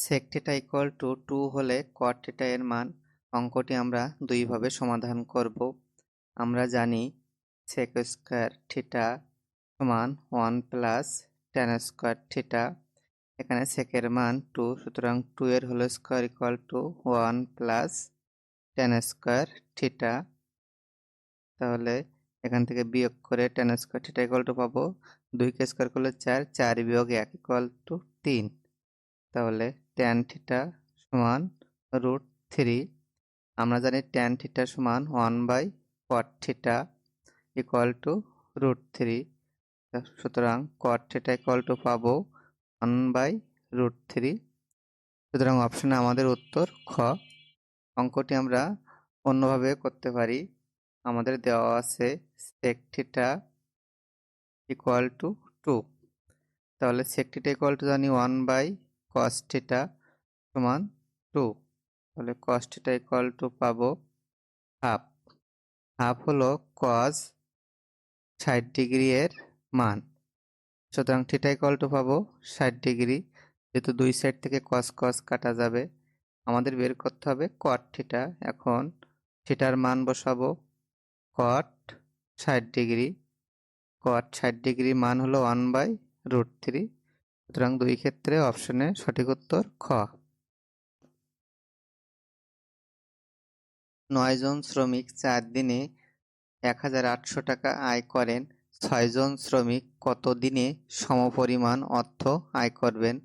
sec theta equal to two হলে cot theta এর মান অঙ্কটি আমরা দুইভাবে সমাধান করব। আমরা জানি sec স্কয়ার থিটা সমান one plus tan square theta এখানে এর মান টু সুতরাং টু এর whole square equal to one plus tan square theta তাহলে এখান থেকে বিয়োগ করে tan square theta equal to পাবো। দুইকে স্কয়ার করলে চার চার বিয়োগ এক ইকুয়াল টু তিন। তাহলে ট্যান থিটা সমান রুট থ্রি আমরা জানি ট্যান থিটা সমান one by cot theta equal to root three সুতরাং কট থিটা ইকুয়াল টু পাবো ওয়ান বাই রুট থ্রি সুতরাং অপশানে আমাদের উত্তর খ। অঙ্কটি আমরা অন্যভাবে করতে পারি। আমাদের দেওয়া আছে sec theta equal to two তাহলে সেক থিটা ইকুয়াল টু জানি ওয়ান বাই cos থিটা সমান টু তাহলে cos থিটা ইকুয়াল টু পাবো হাফ হাফ হলো cos ষাট ডিগ্রি এর মান, সুতরাং থিটা ইকুয়াল টু পাবো ষাট ডিগ্রি যেহেতু দুই সাইড থেকে cos cos কাটা যাবে, আমাদের বের করতে হবে cot থিটা এখন থিটার মান বসাবো cot ষাট ডিগ্রি cot ষাট ডিগ্রি মান হলো ওয়ান বাই রুট থ্রি সুতরাং দুই ক্ষেত্রে অপশনে সঠিক উত্তর খ। নয় জন শ্রমিক চার দিনে এক হাজার আটশো টাকা আয় করেন। ছয়জন শ্রমিক কত দিনে সমপরিমাণ অর্থ আয় করবেন?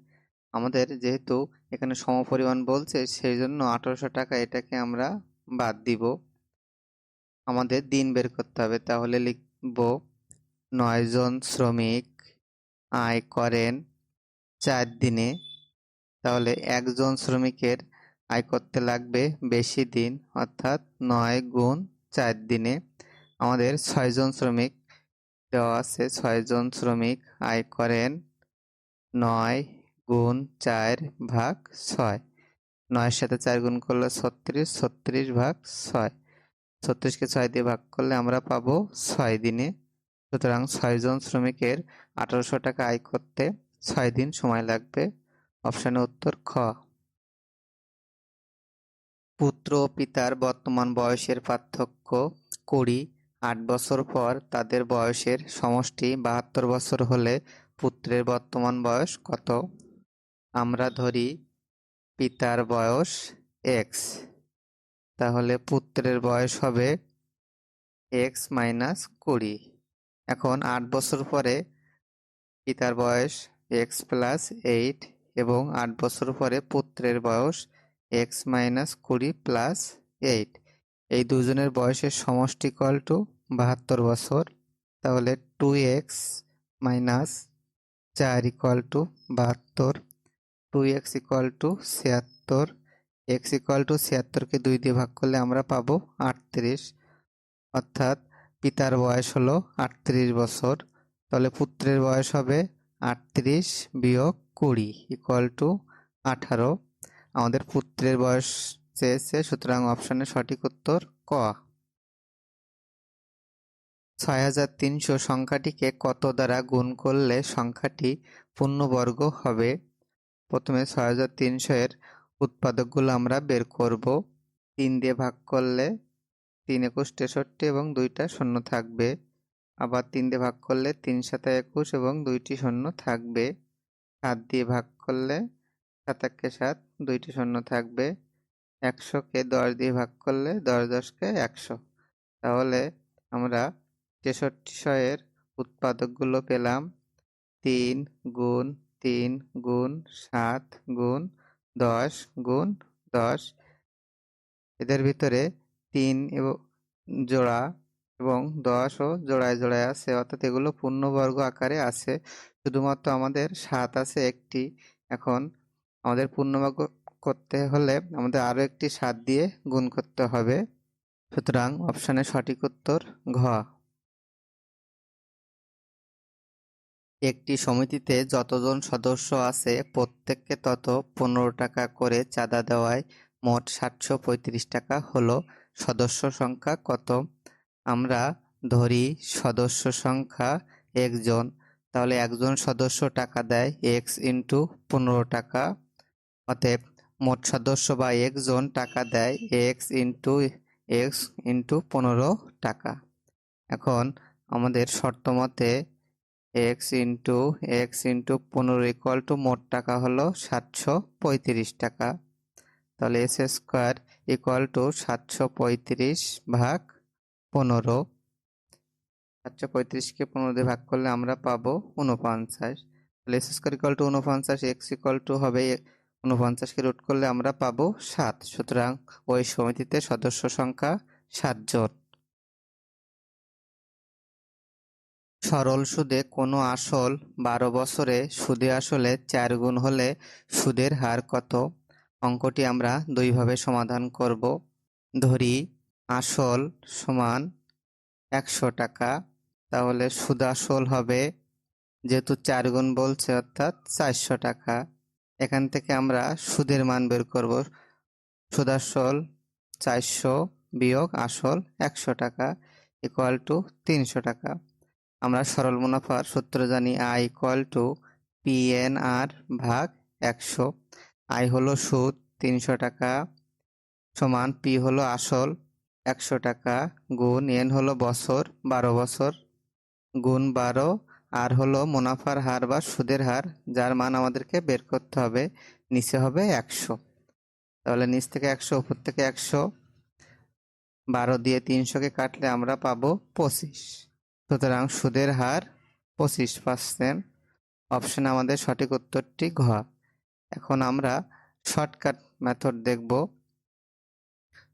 আমাদের যেহেতু এখানে সমপরিমাণ বলছে সেই জন্য আঠারোশো টাকা এটাকে আমরা বাদ দিব। আমাদের দিন বের করতে হবে। তাহলে লিখব, নয় জন শ্রমিক আয় করেন চার দিনে, তাহলে একজন শ্রমিকের আয় করতে লাগবে বেশি দিন, অর্থাৎ নয় গুণ চার দিনে। আমাদের ছয়জন শ্রমিক দেওয়া আছে। ছয়জন শ্রমিক আয় করেন নয় গুণ চার ভাগ ছয়। নয়ের সাথে চার গুণ করলে ছত্রিশ ছত্রিশ ভাগ ছয়। ছত্রিশকে ছয় দিয়ে ভাগ করলে আমরা পাবো ছয় দিনে। সুতরাং ছয়জন শ্রমিকের আঠারোশো টাকা আয় করতে ছয় দিন সময় লাগবে। অপশানে উত্তর খ। পুত্র ও পিতার বর্তমান বয়সের পার্থক্য কুড়ি, আট বছর পর তাদের বয়সের সমষ্টি বাহাত্তর বছর হলে পুত্রের বর্তমান বয়স কত? আমরা ধরি পিতার বয়স এক্স তাহলে পুত্রের বয়স হবে এক্স মাইনাস কুড়ি। এখন আট বছর পরে পিতার বয়স এক্স প্লাস এইট এবং আট বছর পরে পুত্রের বয়স এক্স মাইনাস কুড়ি প্লাস এইট এই দুজনের বয়সের সমষ্টি কল টু বাহাত্তর বছর। তাহলে টু এক্স মাইনাস চার ইকুয়াল টু বাহাত্তর। টু এক্স ইকুয়াল টু ছিয়াত্তর। এক্স ইকুয়াল টু ছিয়াত্তরকে দুই দিয়ে ভাগ করলে আমরা পাবো আটত্রিশ। অর্থাৎ পিতার বয়স হলো আটত্রিশ বছর। তাহলে পুত্রের বয়স হবে আটত্রিশ বিয়োগ কুড়ি ইকুয়াল টু আঠারো। আমাদের পুত্রের বয়স চেয়েছে, সুতরাং অপশনের সঠিক উত্তর ক। ছয় হাজার তিনশো সংখ্যাটিকে কত দ্বারা গুণ করলে সংখ্যাটি পূর্ণবর্গ হবে? প্রথমে ছয় হাজার তিনশো এর উৎপাদকগুলো আমরা বের করব। তিন দিয়ে ভাগ করলে তিন একুশ তেষট্টি এবং দুইটা শূন্য থাকবে। আবার তিন দিয়ে ভাগ করলে তিন সাথে একুশ এবং দুইটি শূন্য থাকবে। সাত দিয়ে ভাগ করলে সাতাককে সাত, দুইটি শূন্য থাকবে। একশোকে দশ দিয়ে ভাগ করলে দশ দশকে একশো। তাহলে আমরা তেষট্টি শয়ের উৎপাদকগুলো পেলাম। তিন গুণ তিন গুণ সাত গুণ দশ গুণ দশ। এদের ভিতরে তিন এবং জোড়া এবং দশ ও জোড়ায় জোড়ায় আছে, অর্থাৎ এগুলো পূর্ণবর্গ আকারে আছে। শুধুমাত্র আমাদের সাত আছে, একটি এখন আমাদের পূর্ণবর্গ করতে হলে আমাদের আরও একটি সাত দিয়ে গুণ করতে হবে। সুতরাং অপশানের সঠিক উত্তর ঘ। একটি সমিতিতে যতজন সদস্য আছে, প্রত্যেককে তত পনেরো টাকা করে চাঁদা দেওয়ায় মোট সাতশো পঁয়ত্রিশ টাকা হলো সদস্য সংখ্যা কত? আমরা ধরি সদস্য সংখ্যা একজন, তাহলে একজন সদস্য টাকা দেয় এক্স ইন্টু পনেরো টাকা, অতএব মোট সদস্য বা একজন টাকা দেয় এক্স ইন্টু এক্স ইন্টু পনেরো টাকা। এখন আমাদের শর্ত মতে এক্স ইন্টু এক্স ইন্টু পনেরো ইকুয়াল টু মোট টাকা হলো সাতশো পঁয়ত্রিশ টাকা। তাহলে এস স্কোয়ার ইকুয়াল টু সাতশো পঁয়ত্রিশ ভাগ পনেরো। সাতশো পঁয়ত্রিশকে পনেরো দিয়ে ভাগ করলে আমরা পাবো উনপঞ্চাশ তাহলে এস স্কোয়ার ইকুয়াল টু উনপঞ্চাশ এক্স ইকুয়াল টু হবে উনপঞ্চাশকে রুট করলে আমরা পাবো সাত। সুতরাং ওই সমিতিতে সদস্য সংখ্যা সাতজন সরল সুদে কোনো আসল বারো বছরে সুদে আসলে চার গুণ হলে সুদের হার কত? অঙ্কটি আমরা দুইভাবে সমাধান করব। ধরি আসল সমান একশো টাকা, তাহলে সুদ আসল হবে যেহেতু চার গুণ বলছে, অর্থাৎ চারশো টাকা। এখান থেকে আমরা সুদের মান বের করব। সুদ আসল চারশো বিয়োগ আসল একশো টাকা ইকুয়াল টু তিনশো টাকা। আমরা সরল মুনাফার সূত্র জানি I equal to P N R ভাগ একশো। আই হলো সুদ, তিনশো টাকা সমান পি হলো আসল একশো টাকা। গুণ এন হলো বছর, বারো বছর। গুণ বারো, আর হলো মুনাফার হার বা সুদের হার, যার মান আমাদেরকে বের করতে হবে, নিচে হবে একশো। তাহলে নিচ থেকে একশো, উপর থেকে একশো। বারো দিয়ে তিনশোকে কাটলে আমরা পাবো পঁচিশ। সুতরাং সুদের হার পঁচিশ পার্সেন্ট অপশন আমাদের সঠিক উত্তরটি ঘ। এখন আমরা শর্টকাট মেথড দেখব।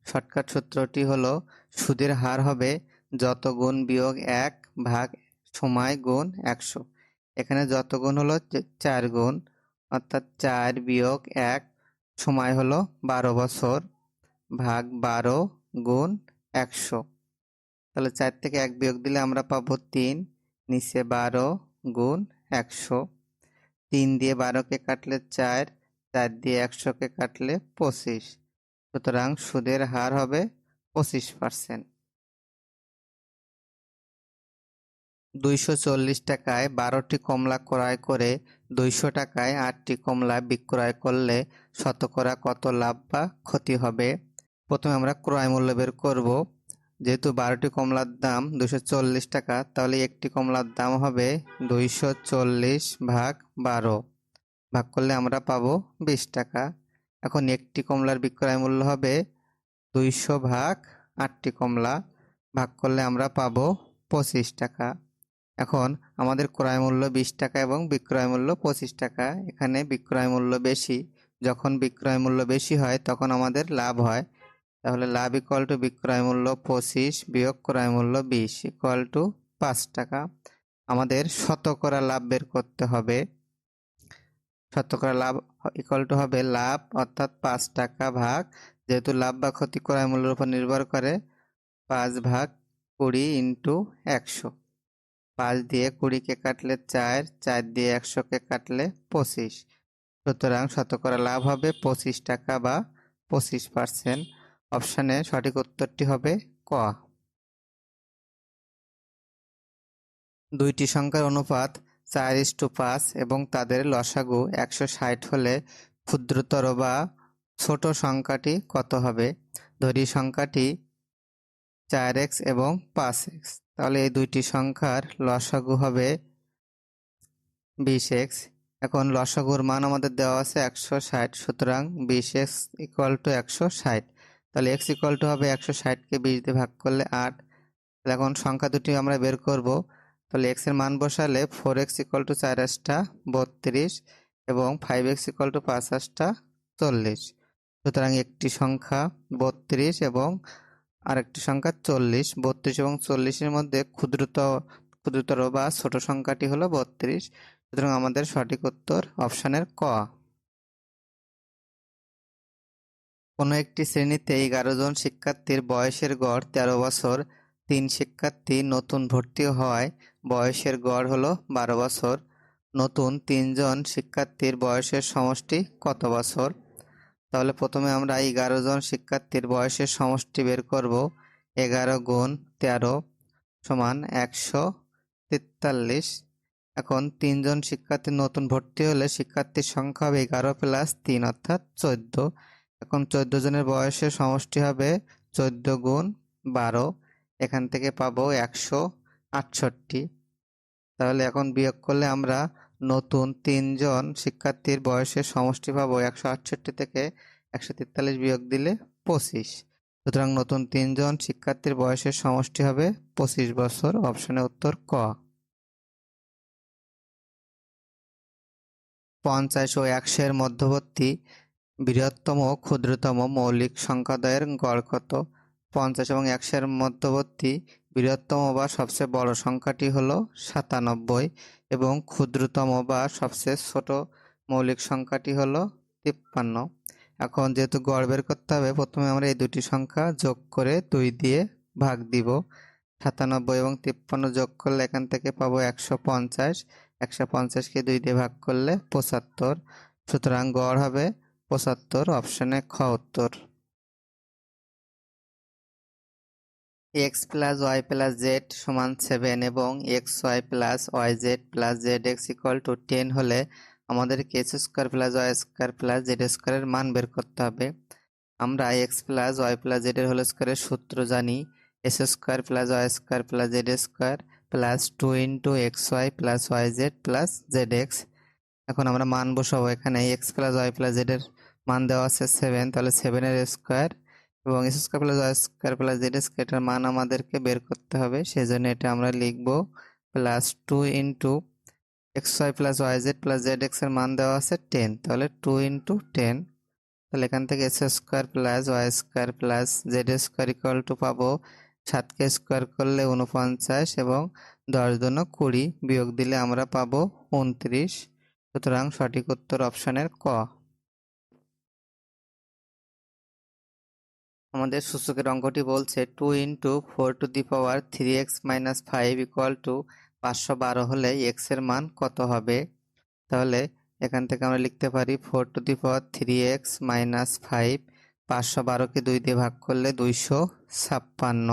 শর্টকাট সূত্রটি হলো, সুদের হার হবে যত গুণ বিয়োগ এক ভাগ সময় গুণ একশো। এখানে যত গুণ হলো চার গুণ, অর্থাৎ চার বিয়োগ এক সময় হলো বারো বছর ভাগ বারো গুণ একশো। তাহলে চার থেকে এক বিয়োগ দিলে আমরা পাবো তিন, নিচে বারো গুণ একশো। তিন দিয়ে বারোকে কাটলে চার চার দিয়ে একশোকে কাটলে পঁচিশ। সুতরাং সুদের হার হবে পঁচিশ পার্সেন্ট। দুইশো চল্লিশ টাকায় বারোটি কমলা ক্রয় করে দুইশো টাকায় আটটি কমলা বিক্রয় করলে শতকরা কত লাভ বা ক্ষতি হবে? প্রথমে আমরা ক্রয় মূল্য বের করব। যেহেতু বারোটি কমলার দাম দুশো চল্লিশ টাকা, তাহলে একটি কমলার দাম হবে দুইশো চল্লিশ ভাগ বারো। ভাগ করলে আমরা পাবো বিশ টাকা। এখন একটি কমলার বিক্রয় মূল্য হবে দুইশো ভাগ আটটি কমলা। ভাগ করলে আমরা পাবো পঁচিশ টাকা। এখন আমাদের ক্রয় মূল্য বিশ টাকা এবং বিক্রয় মূল্য পঁচিশ টাকা। এখানে বিক্রয় মূল্য বেশি। যখন বিক্রয় মূল্য বেশি হয়, তখন আমাদের লাভ হয়। তাহলে লাভ ইকুয়াল টু বিক্রয় মূল্য পঁচিশ বিয়োগ ক্রয় মূল্য বিশ ইকুয়াল টু পাঁচ টাকা। আমাদের শতকরা লাভ বের করতে হবে। শতকরা লাভ ইকুয়াল টু হবে লাভ, অর্থাৎ পাঁচ টাকা ভাগ। যেহেতু লাভ বা ক্ষতি ক্রয় মূল্যের উপর নির্ভর করে, পাঁচ ভাগ কুড়ি ইন্টু একশো। পাঁচ দিয়ে কুড়িকে কাটলে চার চার দিয়ে একশোকে কাটলে পঁচিশ। সুতরাং শতকরা লাভ হবে পঁচিশ টাকা বা পঁচিশ পার্সেন্ট। অপশানে সঠিক উত্তরটি হবে ক। দুইটি সংখ্যার অনুপাত চার ইস্টু পাঁচ এবং তাদের লসাগু একশো ষাট হলে ক্ষুদ্রতর বা ছোট সংখ্যাটি কত হবে? ধরি সংখ্যাটি চার এক্স এবং পাঁচ এক্স। তাহলে এই দুইটি সংখ্যার লসাগু হবে বিশ এক্স। এখন লসাগুর মান আমাদের দেওয়া আছে একশো ষাট, সুতরাং বিশ এক্স ইকুয়াল টু একশো ষাট। তাহলে এক্স ইকুয়াল টু হবে একশো ষাটকে বিশ দিয়ে ভাগ করলে আট। এখন সংখ্যা দুটি আমরা বের করব। তাহলে এক্সের মান বসালে ফোর এক্স ইকুয়াল টু চার আটটা বত্রিশ এবং ফাইভ এক্স ইকুয়াল টু পাঁচ আটটা চল্লিশ। সুতরাং একটি সংখ্যা বত্রিশ এবং আরেকটি সংখ্যা চল্লিশ। বত্রিশ এবং চল্লিশের মধ্যে ক্ষুদ্রত, ক্ষুদ্রতর বা ছোট সংখ্যাটি হলো বত্রিশ। সুতরাং আমাদের সঠিক উত্তর অপশানের ক। কোনো একটি শ্রেণীতে এগারো জন শিক্ষার্থীর বয়সের গড় তেরো বছর। তিন শিক্ষার্থী নতুন ভর্তি হওয়ায় বয়সের গড় হলো বারো বছর। নতুন তিনজন শিক্ষার্থীর বয়সের সমষ্টি কত বছর? তাহলে প্রথমে আমরা এগারো জন শিক্ষার্থীর বয়সের সমষ্টি বের করব। এগারো গুণ তেরো সমান একশো তেতাল্লিশ। এখন তিনজন শিক্ষার্থী নতুন ভর্তি হলে শিক্ষার্থীর সংখ্যা হবে এগারো প্লাস তিন অর্থাৎ চোদ্দ। এখন চোদ্দ জনের বয়সের সমষ্টি হবে চোদ্দ গুণ বারো। এখান থেকে পাবো একশো আটষট্টি। তাহলে এখন বিয়োগ করলে আমরা নতুন তিনজন শিক্ষার্থীর বয়সের সমষ্টি পাবো একশো আটষট্টি থেকে একশো তেতাল্লিশ বিয়োগ দিলে পঁচিশ। সুতরাং নতুন তিনজন শিক্ষার্থীর বয়সের সমষ্টি হবে পঁচিশ বছর অপশনের উত্তর ক। পঞ্চাশ ও একশের মধ্যবর্তী বৃহত্তম ও ক্ষুদ্রতম মৌলিক সংখ্যাদ্বয়ের গড় কত? পঞ্চাশ এবং একশের মধ্যবর্তী বৃহত্তম বা সবচেয়ে বড় সংখ্যাটি হল সাতানব্বই এবং ক্ষুদ্রতম বা সবচেয়ে ছোট মৌলিক সংখ্যাটি হল তিপ্পান্ন। এখন যেহেতু গড় বের করতে হবে, প্রথমে আমরা এই দুটি সংখ্যা যোগ করে দুই দিয়ে ভাগ দিব। সাতানব্বই এবং তিপ্পান্ন যোগ করলে এখান থেকে পাবো একশো পঞ্চাশ। একশো পঞ্চাশকে দুই দিয়ে ভাগ করলে পঁচাত্তর। সুতরাং গড় হবে পঁচাত্তর, অপশানে খ উত্তর। X plus y plus z সমান সেভেন এবং x y plus y z plus z x equal to ten হলে আমাদেরকে x square plus y square plus z স্কোয়ারের মান বের করতে হবে। আমরা x plus y plus z এর হোল স্কোয়ারের সূত্র জানি। X square plus y square plus z square plus two into x y plus y z plus z x. এখন আমরা মান বসাবো এখানে। X plus y plus z এর মান দেওয়া আছে সেভেন, তাহলে সেভেনের স্কোয়ার এবং x square plus y square plus z square এটার মান আমাদেরকে বের করতে হবে। সেই জন্য এটা আমরা লিখব plus two into x y plus y z plus z এক্সের মান দেওয়া আছে টেন তাহলে টু ইন্টু টেন তাহলে এখান থেকে x square plus y square plus z square equal to পাবো সাতকে স্কোয়ার করলে উনপঞ্চাশ এবং দশ দুন কুড়ি। বিয়োগ দিলে আমরা পাবো উনত্রিশ সুতরাং সঠিক উত্তর অপশনের ক। আমাদের সূচকের অঙ্কটি বলছে two into four to the power three x minus five equal to পাঁচশো বারো হলে এক্সের মান কত হবে? তাহলে এখান থেকে আমরা লিখতে পারি four to the power three x minus five পাঁচশো বারোকে দুই দিয়ে ভাগ করলে দুইশো ছাপ্পান্ন।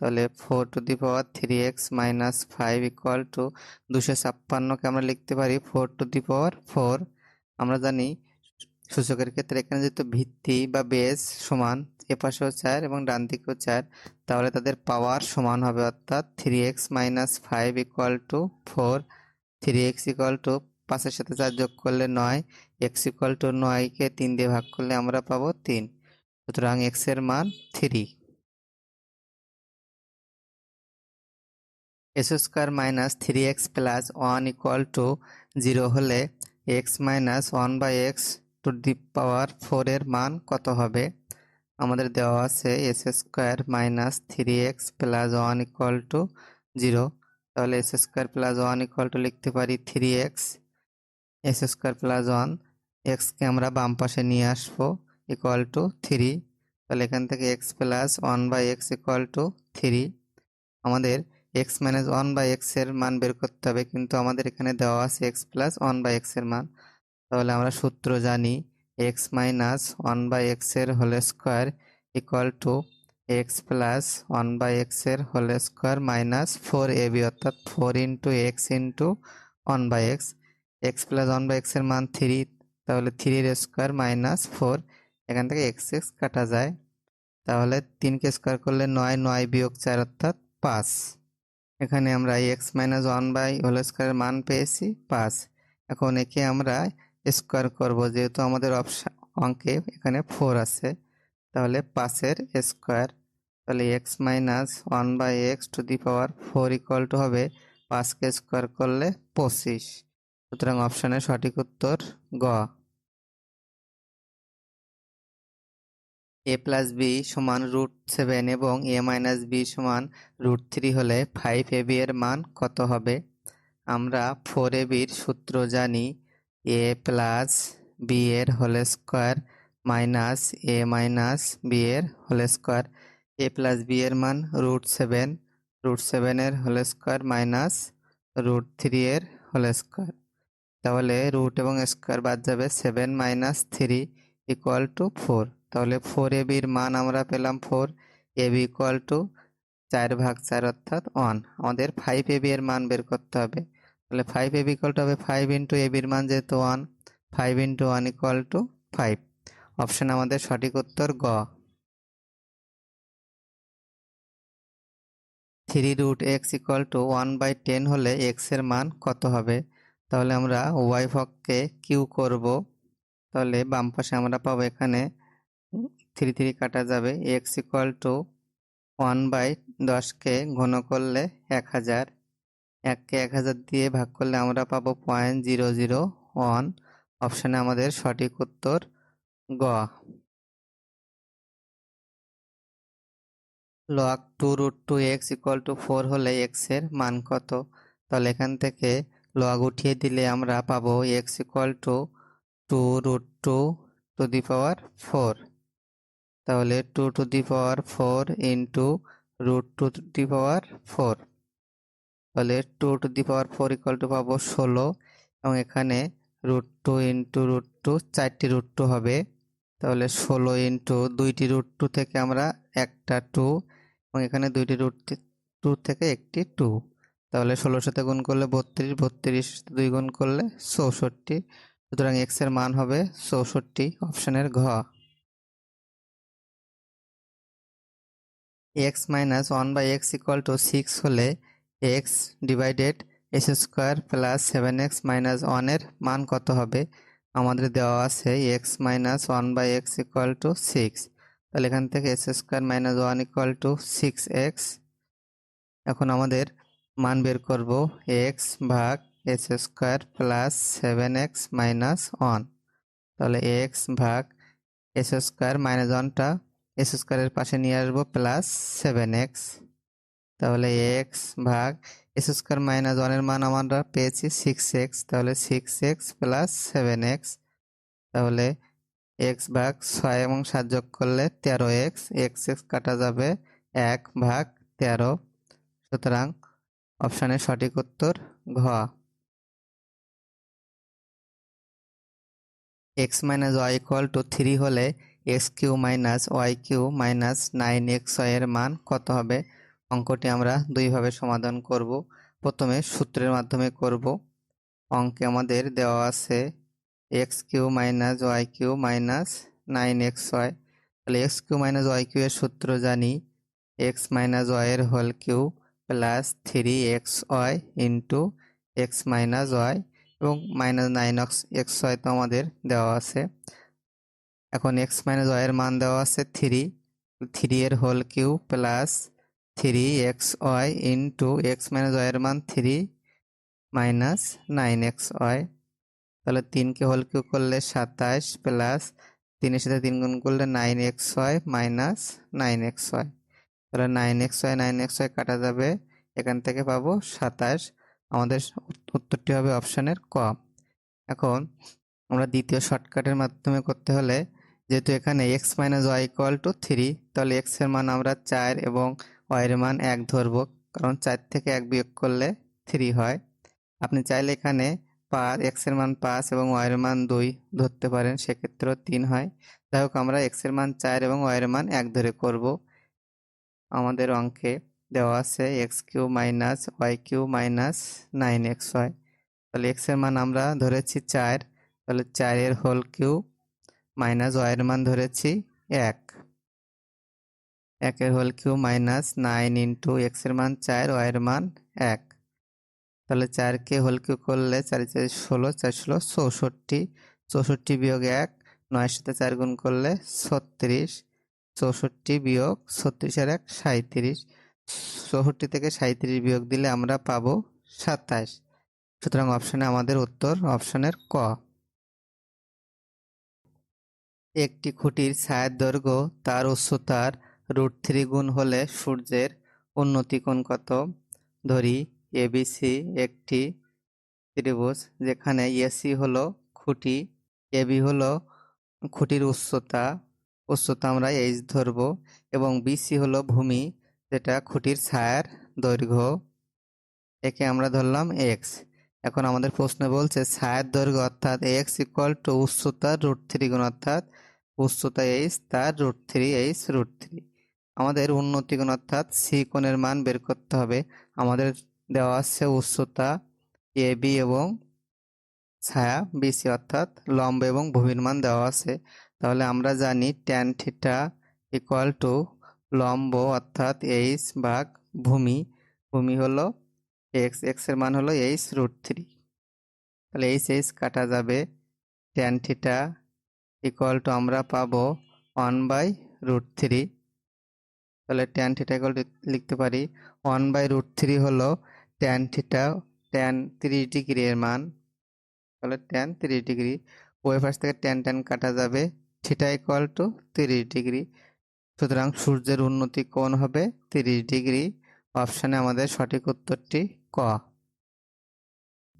তাহলে four to the power three x minus five equal to দুশো ছাপ্পান্নকে আমরা লিখতে পারি four to the power four আমরা জানি সূচকের ক্ষেত্রে এখানে যেহেতু ভিত্তি বা বেস সমান, এ পাশেও চার এবং ডান দিকেও চার, তাহলে তাদের পাওয়ার সমান হবে অর্থাৎ three x minus five equal to four three x equal to পাঁচের সাথে চার যোগ করলে নয় এক্স ইকুয়াল টু নয়কে তিন দিয়ে ভাগ করলে আমরা পাবো তিন। সুতরাং এক্সের মান three x square minus three x plus one equal to zero হলে x minus one by x to the power ফোরের মান কত হবে? আমাদের দেওয়া আছে x square minus three x plus one equal to zero তাহলে x square plus one equal to লিখতে পারি three x x square plus one এক্সকে আমরা বাম পাশে নিয়ে আসব ইকুয়াল টু থ্রি তাহলে এখান থেকে x plus one by x equal to three আমাদের এক্স মাইনাস ওয়ান বাই এক্সের মান বের করতে হবে, কিন্তু আমাদের এখানে দেওয়া আছে এক্স প্লাস ওয়ান বাই এক্সের মান। তাহলে আমরা সূত্র জানি এক্স মাইনাস ওয়ান বাই এক্সের whole square equal to x plus one by এক্সের whole square minus four a b অর্থাৎ four into x into one by x x plus one by এক্সের মান থ্রি তাহলে থ্রির স্কোয়ার মাইনাস ফোর এখান থেকে x x কাটা যায়। তাহলে তিনকে স্কোয়ার করলে নয় নয় বিয়োগ চার, অর্থাৎ পাঁচ। এখানে আমরা x minus one by whole স্কোয়ারের মান পেয়েছি, পাঁচ। এখন একে আমরা স্কোয়ার করব, যেহেতু আমাদের অপশান অঙ্কে এখানে ফোর আছে, তাহলে পাঁচের স্কোয়ার তাহলে x minus one by x to the power four equal to হবে পাঁচকে স্কোয়ার করলে পঁচিশ। সুতরাং অপশনের সঠিক উত্তর গ। এ প্লাস বি সমান রুট সেভেন এবং এ মাইনাস বি সমান রুট থ্রি হলে ফাইভ এ বি এর মান কত হবে? আমরা ফোর এ বির সূত্র জানি এ প্লাস বি এর whole square minus a minus b এর whole square. A plus b এর মান রুট সেভেন, রুট সেভেনের whole square minus root three এর হোল স্কোয়ার। তাহলে রুট এবং স্কোয়ার বাদ যাবে seven minus three equal to four. তাহলে ফোর এ বির মান আমরা পেলাম four, a b equal to চার ভাগ চার অর্থাৎ ওয়ান। আমাদের ফাইভ এ বি এর মান বের করতে হবে। তাহলে five a b equal to হবে ফাইভ ইন্টু এবির মান যেহেতু one five into one equal to five option আমাদের সঠিক উত্তর গ। Three root x equal to one by ten হলে এক্সের মান কত হবে? তাহলে আমরা ওয়াই ভককে কিউ করব। তাহলে বাম পাশে আমরা পাবো এখানে থ্রি থ্রি কাটা যাবে। X equal to one by দশকে ঘন করলে এক হাজার। এককে এক হাজার দিয়ে ভাগ করলে আমরা পাবো পয়েন্ট জিরো জিরো ওয়ান অপশানে আমাদের সঠিক উত্তর গ। Log two root two x equal to four হলে এক্সের মান কত? তাহলে এখান থেকে লগ উঠিয়ে দিলে আমরা পাবো x equal to two root two to the power four তাহলে two to the power four into root two to power power four two to the power four equal to পাবো ষোলো এবং এখানে root two into root two চারটি root two হবে। তাহলে ষোলো into দুইটি রুট টু থেকে আমরা একটা টু এবং এখানে দুইটি রুট টু থেকে একটি টু তাহলে ষোলোর সাথে গুণ করলে বত্রিশ বত্রিশ দুই গুণ করলে চৌষট্টি। সুতরাং এক্সের মান হবে চৌষট্টি অপশানের ঘ। X minus one by x equal to six হলে x divided x square plus seven x minus ওয়ানের মান কত হবে? আমাদের দেওয়া আছে x minus one by x equal to six. তাহলে এখান থেকে x square minus one equal to six x. এখন আমাদের মান বের করব এক্স ভাগ x square plus seven x minus one. তাহলে এক্স ভাগ এস স্কোয়ার মাইনাস ওয়ানটা এস স্কোয়ারের পাশে নিয়ে আসব প্লাস সেভেন এক্স। তাহলে এক্স ভাগ এস স্কোয়ার মাইনাস ওয়ানের মান আমরা পেয়েছি সিক্স এক্স তাহলে six x plus seven x তাহলে এক্স ভাগ ছয় এবং সাত যোগ করলে তেরো এক্স এক্স এক্স কাটা যাবে এক ভাগ তেরো। সুতরাং অপশানের সঠিক উত্তর ঘ। X minus y equal to three হলে x cube minus y cube minus nine এক্সের মান কত হবে? অঙ্কটি আমরা দুইভাবে সমাধান করব। প্রথমে সূত্রের মাধ্যমে করব। অঙ্কে আমাদের দেওয়া আছে x cube minus y cube minus nine x y. তাহলে x cube minus y cube এর সূত্র জানি। এক্স মাইনাস ওয়াই এর whole cube plus three x y into x minus y এবং minus nine x x y তো আমাদের দেওয়া আছে। এখন এক্স মাইনাস ওয়াই এর মান দেওয়া আছে থ্রি। থ্রি এর whole cube plus three x y into x minus y এর মান three minus nine x y তাহলে তিনকে হোল কিউ করলে সাতাশ প্লাস তিনের সাথে তিন গুণ করলে nine x y minus nine x y তাহলে nine x y nine x y কাটা যাবে। এখান থেকে পাবো সাতাশ। আমাদের উত্তরটি হবে অপশানের ক। এখন আমরা দ্বিতীয় শর্টকাটের মাধ্যমে করতে হলে যেহেতু এখানে x minus y equal to three তাহলে এক্সের মান আমরা চার এবং ওয়াইয়ের মান এক ধরবো, কারণ চার থেকে এক বিয়োগ করলে থ্রি হয়। আপনি চাইলে এখানে পাঁচ এক্সের মান পাঁচ এবং ওয়াইয়ের মান দুই ধরতে পারেন, সেক্ষেত্রেও তিন হয়। যাই হোক, আমরা এক্সের মান চার এবং ওয়াইয়ের মান এক ধরে করব। আমাদের অঙ্কে দেওয়া আছে x cube minus y cube minus nine x y তাহলে এক্সের মান আমরা ধরেছি চার, তাহলে চারের হোল কিউ মাইনাস ওয়াইয়ের মান ধরেছি এক। একের whole cube minus nine into এক্সের মান চার ওয়াইয়ের মান এক। তাহলে চারকে হোল কিউ করলে চার চার ষোলো চার ষোলো চৌষট্টি। চৌষট্টি বিয়োগ এক, নয়ের সাথে চার গুণ করলে ছত্রিশ। চৌষট্টি বিয়োগ ছত্রিশের এক সাঁত্রিশ চৌষট্টি থেকে সাঁত্রিশ বিয়োগ দিলে আমরা পাবো সাতাশ। সুতরাং অপশানে আমাদের উত্তর অপশানের ক। একটি খুঁটির ছায়ার দৈর্ঘ্য তার উচ্চতার রুট থ্রি গুণ হলে সূর্যের উন্নতি কোণ কত? ধরি এবিসি একটি ত্রিভুজ যেখানে এসি হলো খুঁটি এবি হলো খুঁটির উচ্চতা। উচ্চতা আমরা এইচ ধরবো এবং বিসি হলো ভূমি যেটা খুঁটির ছায়ার দৈর্ঘ্য। একে আমরা ধরলাম এক্স এখন আমাদের প্রশ্ন বলছে ছায়ার দৈর্ঘ্য অর্থাৎ এক্স ইকুয়াল টু উচ্চতার রুট থ্রি গুণ অর্থাৎ উচ্চতা এইচ তার root three h root three আমাদের উন্নতি কোণ অর্থাৎ সি কোণের মান বের করতে হবে। আমাদের দেওয়া আছে উচ্চতা এ বি এবং ছায়া বিসি অর্থাৎ লম্ব এবং ভূমির মান দেওয়া আছে। তাহলে আমরা জানি ট্যান থিটা ইকুয়াল টু লম্ব অর্থাৎ এইচ ভাগ ভূমি। ভূমি হলো এক্স এক্সের মান হলো এইচ রুট থ্রি তাহলে এইচ এইচ কাটা যাবে ট্যান থিটা ইকুয়াল টু আমরা পাবো ওয়ান বাই রুট থ্রি তাহলে ট্যান থিটা ইকুয়াল লিখতে পারি ওয়ান বাই রুট থ্রি হলো ট্যান থিটা ট্যান তিরিশ ডিগ্রি এর মান। তাহলে ট্যান তিরিশ ডিগ্রি পাশ থেকে ট্যান ট্যান কাটা যাবে থিটা ইকুয়াল টু তিরিশ ডিগ্রি সুতরাং সূর্যের উন্নতি কোণ হবে তিরিশ ডিগ্রি অপশানে আমাদের সঠিক উত্তরটি ক।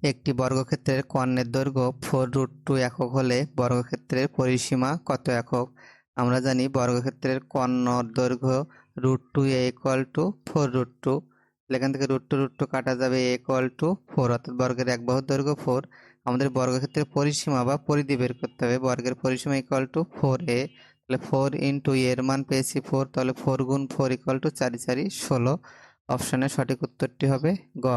একটি বর্গক্ষেত্রের কর্ণের দৈর্ঘ্য ফোর রুট টু একক হলে বর্গক্ষেত্রের পরিসীমা কত একক? আমরা জানি বর্গক্ষেত্রের কর্ণ দৈর্ঘ্য root two a equal to four root two এখান থেকে রুট টু রুট টু কাটা যাবে এ ইকুয়াল টু ফোর অর্থাৎ বর্গের এক বাহুর দৈর্ঘ্য ফোর আমাদের বর্গক্ষেত্রের পরিসীমা বা পরিধি বের করতে হবে। বর্গের পরিসীমা ইকুয়াল টু ফোর এ তাহলে ফোর ইন্টু এর মান পেয়েছি ফোর তাহলে ফোর গুণ ফোর ইকুয়াল টু চারি চারি ষোলো। অপশনের সঠিক উত্তরটি হবে গ।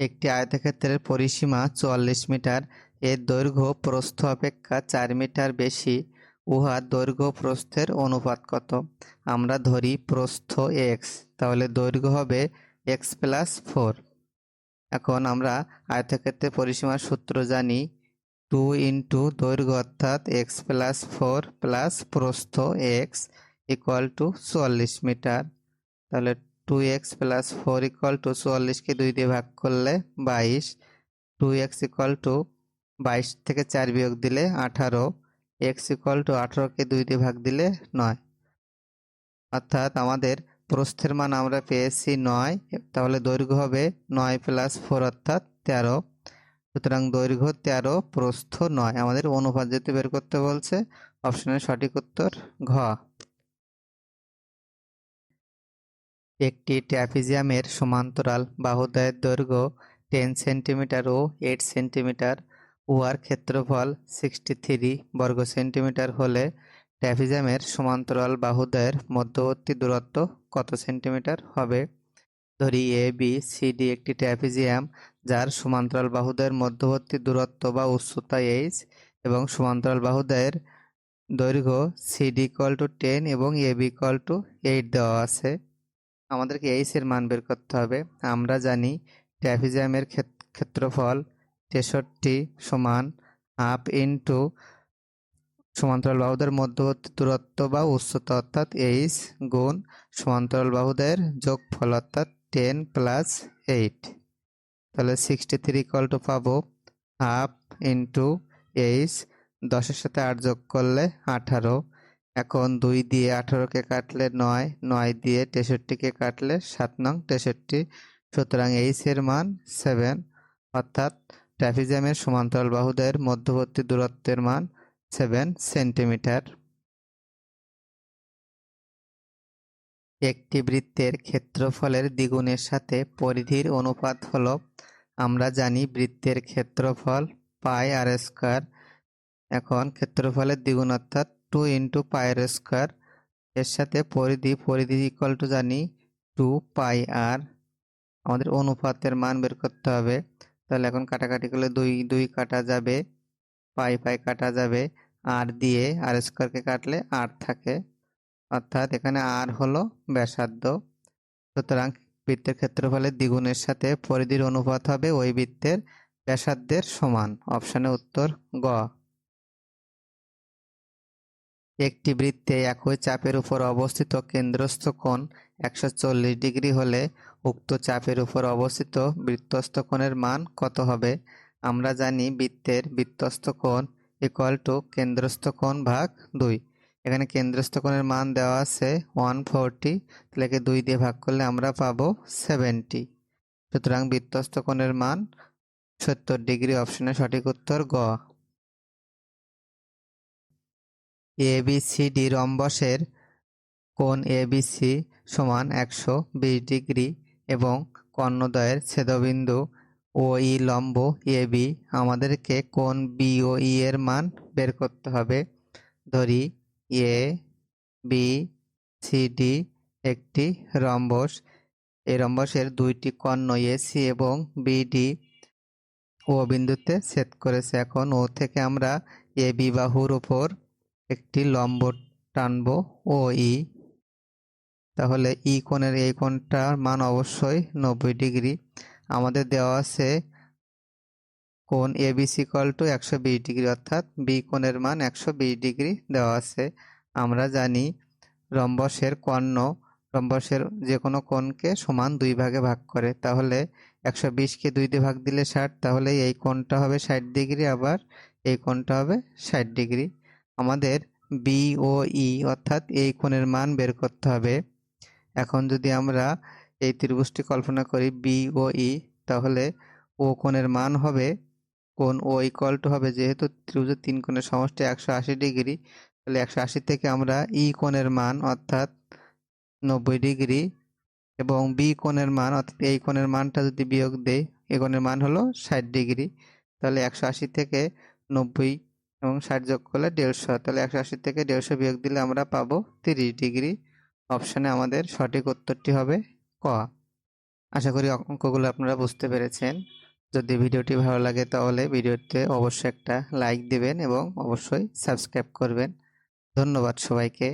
একটি আয়তক্ষেত্রের পরিসীমা চুয়াল্লিশ মিটার। এর দৈর্ঘ্য প্রস্থ অপেক্ষা চার মিটার বেশি উহার দৈর্ঘ্য প্রস্থের অনুপাত কত? আমরা ধরি প্রস্থ এক্স তাহলে দৈর্ঘ্য হবে এক্স প্লাস ফোর এখন আমরা আয়তক্ষেত্রের পরিসীমার সূত্র জানি টু ইন্টু দৈর্ঘ্য অর্থাৎ এক্স প্লাস ফোর প্লাস প্রস্থ এক্স ইকুয়াল টু চুয়াল্লিশ মিটার। তাহলে two x plus four equal to চুয়াল্লিশকে দুই দিয়ে ভাগ করলে বাইশ টু এক্স ইকুয়াল টু বাইশ থেকে চার বিয়োগ দিলে আঠারো, এক্স ইকুয়াল টু আঠারোকে দুই দিয়ে ভাগ দিলে নয়। অর্থাৎ আমাদের প্রস্থের মান আমরা পেয়েছি নয়, তাহলে দৈর্ঘ্য হবে নয় প্লাস ফোর অর্থাৎ তেরো। সুতরাং দৈর্ঘ্য তেরো, প্রস্থ নয়। আমাদের অনুপাত যেহেতু বের করতে বলছে, অপশনের সঠিক উত্তর ঘ। একটি ট্র্যাপিজিয়ামের সমান্তরাল বাহুদ্বয়ের দৈর্ঘ্য টেন সেন্টিমিটার ও এইট সেন্টিমিটার। উহার ক্ষেত্রফল সিক্সটি থ্রি বর্গ সেন্টিমিটার হলে ট্র্যাপিজিয়ামের সমান্তরাল বাহুদ্বয়ের মধ্যবর্তী দূরত্ব কত সেন্টিমিটার হবে? ধরি এ বি সি ডি একটি ট্র্যাপিজিয়াম যার সমান্তরাল বাহুদ্বয়ের মধ্যবর্তী দূরত্ব বা উচ্চতা এইচ এবং সমান্তরাল বাহুদ্বয়ের দৈর্ঘ্য সিডি ইকুয়াল টু টেন এবং a b equal to eight দেওয়া আছে। আমাদেরকে এইচ এর মান বের করতে হবে। আমরা জানি ট্র্যাপিজিয়ামের ক্ষেত্রফল তেষট্টি সমান হাফ ইন্টু সমান্তরাল বাহুদের মধ্যবর্তী দূরত্ব বা উচ্চতা অর্থাৎ এইচ গুণ সমান্তরাল বাহুদের যোগফল অর্থাৎ টেন প্লাস এইট। তাহলে সিক্সটি থ্রি ইকুয়াল টু পাবো হাফ ইন্টু এইচ দশের সাথে আট যোগ করলে আঠারো। এখন দুই দিয়ে আঠারোকে কাটলে নয় নয় দিয়ে তেষট্টিকে কাটলে সাত নং তেষট্টি। সুতরাং এইচ এর মান সেভেন অর্থাৎ ট্রাফিজ্যামের সমান্তরাল বাহুদের মধ্যবর্তী দূরত্বের মান সেভেন সেন্টিমিটার। একটি বৃত্তের ক্ষেত্রফলের দ্বিগুণের সাথে পরিধির অনুপাত হলো, আমরা জানি বৃত্তের ক্ষেত্রফল পাই আর স্কোয়ার। এখন ক্ষেত্রফলের দ্বিগুণ অর্থাৎ টু ইন্টু পায়ের স্কোয়ার। এর সাথে পরিধি পরিধি ইকুয়াল টু জানি টু পাই আর। আমাদের অনুপাতের মান বের করতে হবে। তাহলে এখন কাটাকাটি করলে দুই দুই কাটা যাবে, পাই পাই কাটা যাবে, আর দিয়ে আর স্কোয়ারকে কাটলে আর থাকে। অর্থাৎ এখানে আর হলো ব্যাসার্ধ। সুতরাং বৃত্তের ক্ষেত্রফলের দ্বিগুণের সাথে পরিধির অনুপাত হবে ওই বৃত্তের ব্যাসার্ধের সমান। অপশানে উত্তর গ। একটি বৃত্তে একই চাপের উপর অবস্থিত কেন্দ্রস্থ কোণ একশো চল্লিশ ডিগ্রি হলে উক্ত চাপের উপর অবস্থিত বৃত্তস্থ কোণের মান কত হবে? আমরা জানি বৃত্তের বৃত্তস্থ কোণ ইকুয়াল টু কেন্দ্রস্থ কোণ ভাগ দুই। এখানে কেন্দ্রস্থ কোণের মান দেওয়া আছে ওয়ান ফোরটি, তাহলে একে দুই দিয়ে ভাগ করলে আমরা পাবো সেভেন্টি। সুতরাং বৃত্তস্থ কোণের মান সত্তর ডিগ্রি অপশনের সঠিক উত্তর গ। এবিসিডি রম্বসের কোণ এবিসি সমান একশো বিশ ডিগ্রি এবং কর্ণদ্বয়ের ছেদবিন্দু ও ই লম্ব এবি আমাদেরকে কোণ বি ও ই এর মান বের করতে হবে। ধরি এ বি সি ডি একটি রম্বস। এই রম্বসের দুইটি কর্ণ এসি এবং বিডি ও বিন্দুতে ছেদ করেছে। এখন ও থেকে আমরা এ বি বাহুর উপর একটি লম্ব টানব ও ই। তাহলে ই কোণের এই কোণটার মান অবশ্যই নব্বই ডিগ্রি। আমাদের দেওয়া আছে কোণ এ বি টু একশো বিশ ডিগ্রি, অর্থাৎ বি কোণের মান একশো বিশ ডিগ্রি দেওয়া আছে। আমরা জানি রম্বসের কর্ণ, রম্বসের যে কোনো কোণকে সমান দুই ভাগে ভাগ করে। তাহলে একশো বিশকে দুই দিয়ে ভাগ দিলে ষাট, তাহলে এই কোণটা হবে ষাট ডিগ্রি, আবার এই কোণটা হবে ষাট ডিগ্রি। আমাদের বি ও ই অর্থাৎ এই কোণের মান বের করতে হবে। এখন যদি আমরা এই ত্রিভুজটি কল্পনা করি বি ও ই তাহলে ও কোণের মান হবে, কোণ ও ইকুয়াল টু হবে যেহেতু ত্রিভুজের তিন কোণের সমষ্টি একশো আশি ডিগ্রি, তাহলে একশো আশি থেকে আমরা ই কোণের মান অর্থাৎ নব্বই ডিগ্রি এবং বি কোণের মান অর্থাৎ এই কোণের মানটা যদি বিয়োগ দেই এ কোণের মান হলো ষাট ডিগ্রি, তাহলে একশো আশি থেকে নব্বই এবং ষাট যোগ করলে দেড়শো। তাহলে একশো আশি থেকে দেড়শো বিয়োগ দিলে আমরা পাবো তিরিশ ডিগ্রি। অপশানে আমাদের সঠিক উত্তরটি হবে ক। আশা করি অঙ্কগুলো আপনারা বুঝতে পেরেছেন। যদি ভিডিওটি ভালো লাগে তাহলে ভিডিওতে অবশ্যই একটা লাইক দিবেন এবং অবশ্যই সাবস্ক্রাইব করবেন। ধন্যবাদ সবাইকে।